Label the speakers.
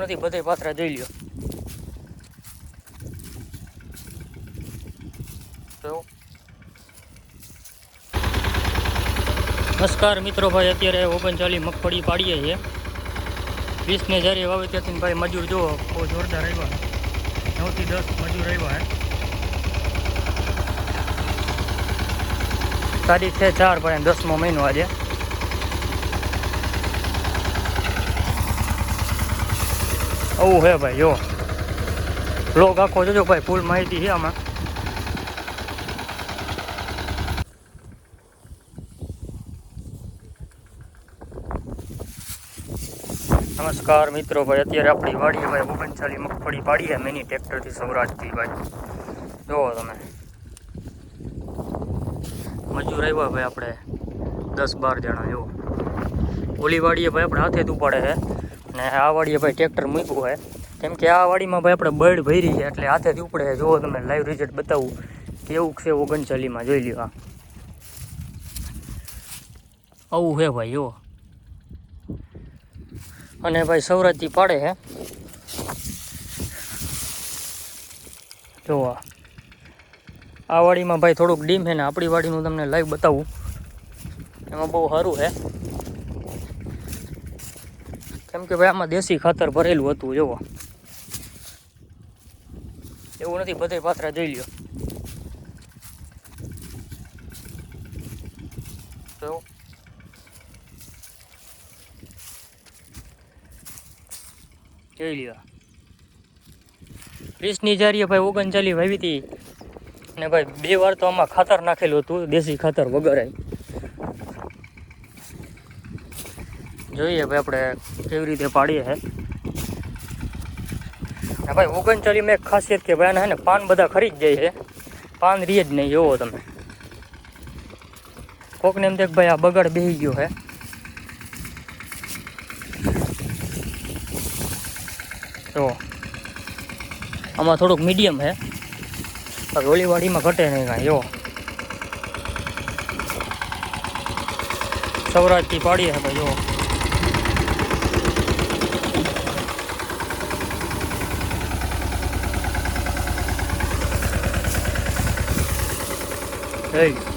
Speaker 1: એવું નથી બધે પાત્રા જોઈ લ્યો. નમસ્કાર મિત્રો ભાઈ, અત્યારે ઓગણચાલીસ મગફળી પાડીએ છીએ. વીસને જ્યારે વાવે ત્યાંથી ભાઈ મજૂર જુઓ, બહુ જોરદાર આવ્યા નવથી દસ મજૂર આવ્યા તારીખ છે ચાર ભાઈ દસમો મહિનો આજે. આવું હે ભાઈ, જો. બ્લોગ આખો જોજો ભાઈ ફૂલ માહિતી છે આમાં. નમસ્કાર મિત્રો ભાઈ, અત્યારે આપણી વાડીએ ભાઈ ઓગણચાલી મગફળી પાડીએ મિની ટ્રેક્ટરથી સૌરાષ્ટ્રથી ભાઈ. જુઓ તમે. મજૂર આવ્યા ભાઈ આપણે દસ બાર જણા જુઓ ઓલી વાડીએ ભાઈ આપણે હાથે જ ઉપાડે છે. ને આ વાડીએ ભાઈ ટ્રેક્ટર મૂક્યું છે કેમ કે આ વાડીમાં ભાઈ આપણે બર્ડ ભરી છે, એટલે હાથેથી ઉપડે છે. જોવો તમે લાઈવ રિઝલ્ટ બતાવું, કેવું છે ઓગણચાલીમાં જોઈ લ્યો આવું છે ભાઈ જુઓ અને ભાઈ સૌરાજથી પાડે છે જોવા આ. વાડીમાં ભાઈ થોડુંક ડીમ છે ને આપણી વાડીનું તમને લાઈવ બતાવું. એમાં બહુ સારું છે કેમ કે ભાઈ, આમાં દેશી ખાતર ભરેલું હતું, જોવો. એવું નથી, બધે પાત્રા જોઈ લ્યો. તો જોઈ લ્યો. ત્રીસની જારીએ ભાઈ ઓગણચાલીસ વાવી હતી. ને ભાઈ, બે વાર તો આમાં ખાતર નાખેલું હતું, દેશી ખાતર વગર જોઈએ ભાઈ આપણે કેવી રીતે પાડીએ ને ભાઈ ઓગણચાલીસમાં એક ખાસિયત કે ભાઈ હે ને પાન બધા ખરી જ જાય છે પાન રીએ જ નહીં, જોવો તમે. કોકને એમ દેખ ભાઈ આ બગાડ બેહી ગયો હે. તો આમાં થોડુંક મીડિયમ હે. બાકી ઘટે નહીં કાંઈ, જો. સૌરાષ્ટ્રથી પાડીએ ભાઈ, જો. Hey.